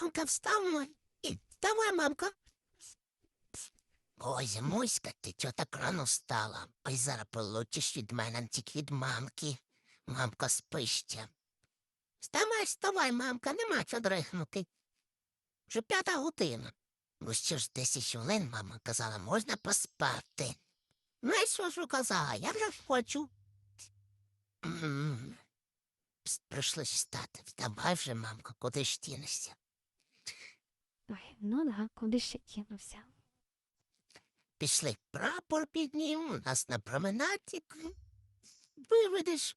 Мамка, вставай. Вставай, мамка. Ой, Зимуська, ти чого так рано встала? Ой, зараз получиш від мене тільки від мамки. Мамка спище. Вставай, вставай, мамка, нема чого дрихнути. Вже п'ята година. Ну що ж, десять хвилин, мама казала, можна поспати. Ну, і що ж казала, я вже хочу. Прийшлось встати. Вставай вже, мамка, куди ж тінешся? Ой, ну да, куди ще кинувся? Пішли прапор піднім, нас на променаді. Виведеш.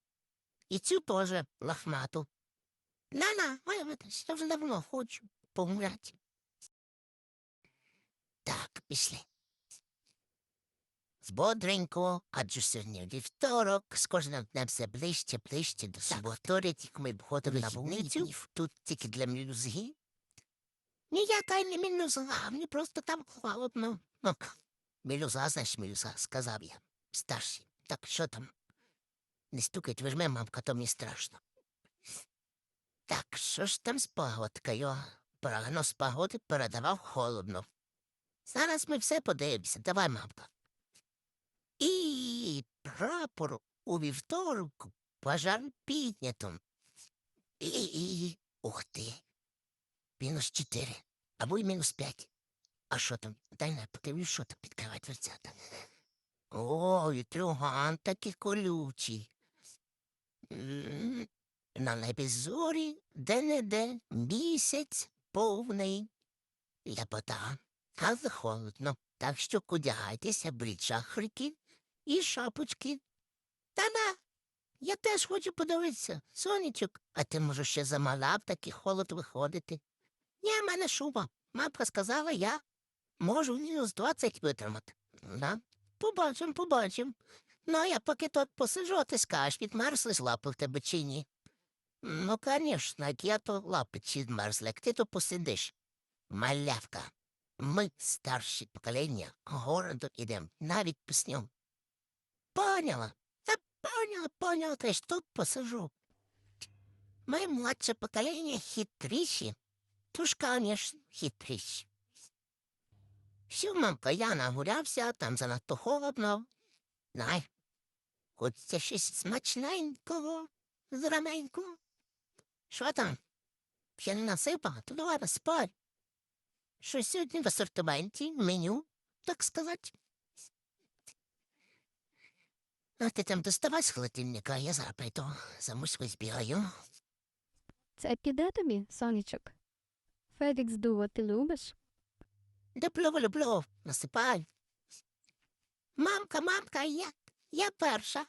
І цю теж лахмату. На-на, виведеш, я вже давно хочу помрати. Так, пішли. Збодренько, адже сьогодні вівторок, з кожним днем все ближче, ближче до суботи, тільки ми входили на вулицю, тут тільки для мюзги. Ніяка не мілюзга, мені просто там холодно. Ну, Мілюза, знаєш, мілюза, сказав я. Старший. Так що там? Не стукать, вижме, мамка, то мені страшно. Так, що ж там з погодкою? Прогноз погоди передавав холодно. Зараз ми все подивимося. Давай, мамка. І прапор у вівторок пожар піднято. І, і, ух ти. Мінус чотири. Або й мінус п'ять. А що там? Дай не подивлюсь, що там підкривать дверцята. Ой, трюган такий колючий. На небі зорі, де-не-де, місяць повний. Ляпота, але холодно, так що кудягайтеся, беріть шахрики і шапочки. Та-на, я теж хочу подивитися, сонечок, а ти, може, ще замала в такий холод виходити. В мене шуба. Мамка сказала, я можу мінус 20 витримати. Да? Побачим, побачим. Ну, я поки тут посиджу, а ти скажеш, відмерзли лапи в тебе чи ні? Ну, звісно, як я то лапи чи відмерзли, як ти то посидиш. Малявка, ми, старші покоління, городу ідем, навіть по. Поняла? Та поняла, поняла, ти ж тут посижу. Ми младше покоління хитріші, тож, конечно, хитріші. Всю мамка, я нагулявся, там занадто холодно. Най, хочеться щось смачненького, зраненького. Що там? Ще не насипала, то давай спать. Що сьогодні в асортименті, меню, так сказати. А ти там доставай з холодильника, я зараз прийду, за муською збігаю. Це піде тобі, сонечок? Фелікс дуо ти любиш? Люблю, люблю, насипай. Мамка, мамка, я, я перша.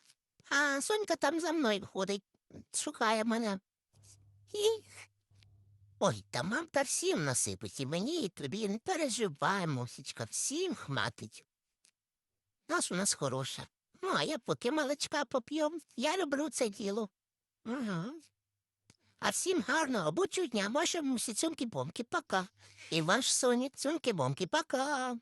А Сонька там за мною ходить, шукає мене. І... Ой, та мамка всім насипить, і мені, і тобі не переживай, мусічка, всім хматить. Нас у нас хороша. Ну, а я поки молочка поп'єм, я люблю це діло. Ага. А всім гарного будь дня, вашому мусі цьомки-бомки, пока. І ваш Соня, цюнки-бомки пока.